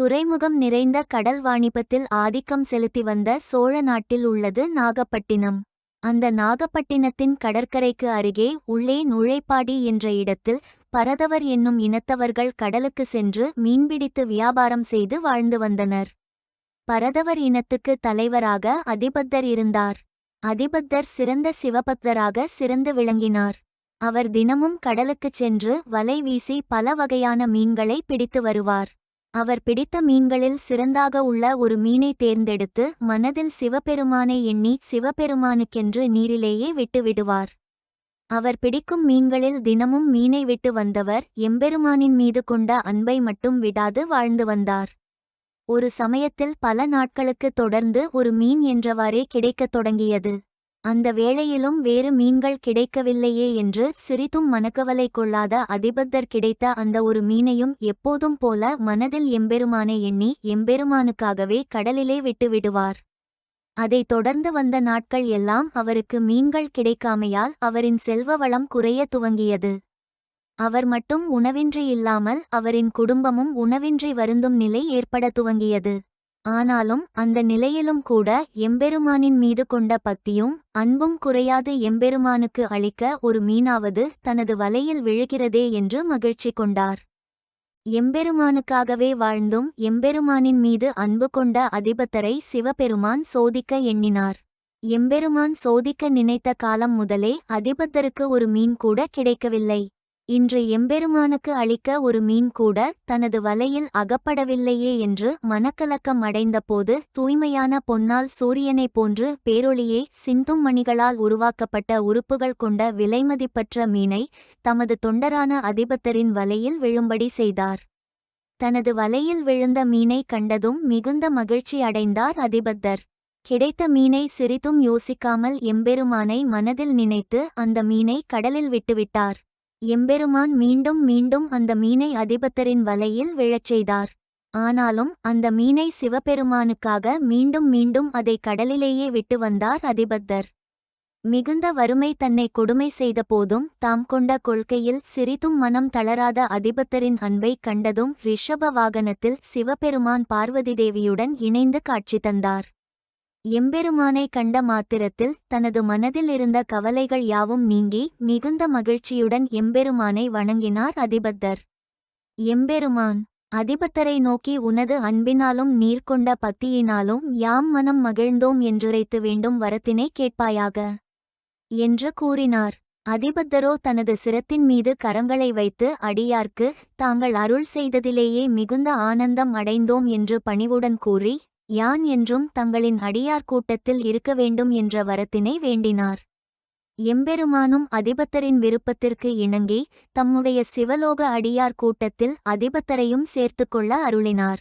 துறைமுகம் நிறைந்த கடல் வாணிபத்தில் ஆதிக்கம் செலுத்தி வந்த சோழ நாட்டில் உள்ளது நாகப்பட்டினம். அந்த நாகப்பட்டினத்தின் கடற்கரைக்கு அருகே உள்ளே நுழைப்பாடி என்ற இடத்தில் பரதவர் என்னும் இனத்தவர்கள் கடலுக்கு சென்று மீன்பிடித்து வியாபாரம் செய்து வாழ்ந்து வந்தனர். பரதவர் இனத்துக்கு தலைவராக அதிபத்தர் இருந்தார். அதிபத்தர் சிறந்த சிவபக்தராக சிறந்து விளங்கினார். அவர் தினமும் கடலுக்குச் சென்று வலை வீசி பல வகையான மீன்களை பிடித்து வருவார். அவர் பிடித்த மீன்களில் சிறந்தாக உள்ள ஒரு மீனை தேர்ந்தெடுத்து மனதில் சிவபெருமானை எண்ணி சிவபெருமானுக்கென்று நீரிலேயே விட்டு விடுவார் அவர் பிடிக்கும் மீன்களில் தினமும் மீனை விட்டு வந்தவர் எம்பெருமானின் மீது கொண்ட அன்பை மட்டும் விடாது வாழ்ந்து வந்தார். ஒரு சமயத்தில் பல நாட்களுக்கு தொடர்ந்து ஒரு மீன் என்றவாறே கிடைக்கத் தொடங்கியது. அந்த வேளையிலும் வேறு மீன்கள் கிடைக்கவில்லையே என்று சிரித்தும் மனக்கவலை கொள்ளாத அதிபத்தர் கிடைத்த அந்த ஒரு மீனையும் எப்போதும் போல மனதில் எம்பெருமானை எண்ணி எம்பெருமானுக்காகவே கடலிலே விட்டு விடுவார் அதைத் தொடர்ந்து வந்த நாட்கள் எல்லாம் அவருக்கு மீன்கள் கிடைக்காமையால் அவரின் செல்வ வளம் குறைய துவங்கியது. அவர் மட்டும் உணவின்றி இல்லாமல் அவரின் குடும்பமும் உணவின்றி வருந்தும் நிலை ஏற்பட துவங்கியது. ஆனாலும் அந்த நிலையிலும் கூட எம்பெருமானின் மீது கொண்ட பக்தியும் அன்பும் குறையாது எம்பெருமானுக்கு அளிக்க ஒரு மீனாவது தனது வலையில் விழுகிறதே என்று மகிழ்ச்சி கொண்டார். எம்பெருமானுக்காகவே வாழ்ந்தும் எம்பெருமானின் மீது அன்பு கொண்ட அதிபத்தரை சிவபெருமான் சோதிக்க எண்ணினார். எம்பெருமான் சோதிக்க நினைத்த காலம் முதலே அதிபத்தருக்கு ஒரு மீன் கூட கிடைக்கவில்லை. இன்று எம்பெருமானுக்கு அளிக்க ஒரு மீன் கூட தனது வலையில் அகப்படவில்லையே என்று மனக்கலக்கம் அடைந்தபோது தூய்மையான பொன்னால் சூரியனைப் போன்று பேரொளியை சிந்தும் மணிகளால் உருவாக்கப்பட்ட உறுப்புகள் கொண்ட விலைமதிப்பற்ற மீனை தமது தொண்டரான அதிபத்தரின் வலையில் விழும்படி செய்தார். தனது வலையில் விழுந்த மீனை கண்டதும் மிகுந்த மகிழ்ச்சி அடைந்தார் அதிபத்தர். கிடைத்த மீனை சிரித்தும் யோசிக்காமல் எம்பெருமானை மனதில் நினைத்து அந்த மீனை கடலில் விட்டுவிட்டார். எம்பெருமான் மீண்டும் மீண்டும் அந்த மீனை அதிபத்தரின் வலையில் விழச் செய்தார். ஆனாலும் அந்த மீனை சிவபெருமானுக்காக மீண்டும் மீண்டும் அதை கடலிலேயே விட்டு வந்தார் அதிபத்தர். மிகுந்த வறுமை தன்னை கொடுமை செய்த போதும் தாம் கொண்ட கொள்கையில் சிறிதும் மனம் தளராத அதிபத்தரின் அன்பை கண்டதும் ரிஷப வாகனத்தில் சிவபெருமான் பார்வதி தேவியுடன் இணைந்து காட்சி தந்தார். எம்பெருமானை கண்ட மாத்திரத்தில் தனது மனதில் இருந்த கவலைகள் யாவும் நீங்கி மிகுந்த மகிழ்ச்சியுடன் எம்பெருமானை வணங்கினார் அதிபத்தர். எம்பெருமான் அதிபத்தரை நோக்கி உனது அன்பினாலும் நீர் கொண்ட பத்தியினாலும் யாம் மனம் மகிழ்ந்தோம் என்றுரைத்து வேண்டும் வரத்தினை கேட்பாயாக? என்று கூறினார். அதிபத்தரோ தனது சிரத்தின் மீது கரங்களை வைத்து அடியார்க்கு தாங்கள் அருள் செய்ததிலேயே மிகுந்த ஆனந்தம் அடைந்தோம் என்று பணிவுடன் கூறி யான் என்றும் தங்களின் அடியார் கூட்டத்தில் இருக்க வேண்டும் என்ற வரத்தினை வேண்டினார். எம்பெருமானும் அதிபத்தரின் விருப்பத்திற்கு இணங்கி தம்முடைய சிவலோக அடியார் கூட்டத்தில் அதிபத்தரையும் சேர்த்துக்கொள்ள அருளினார்.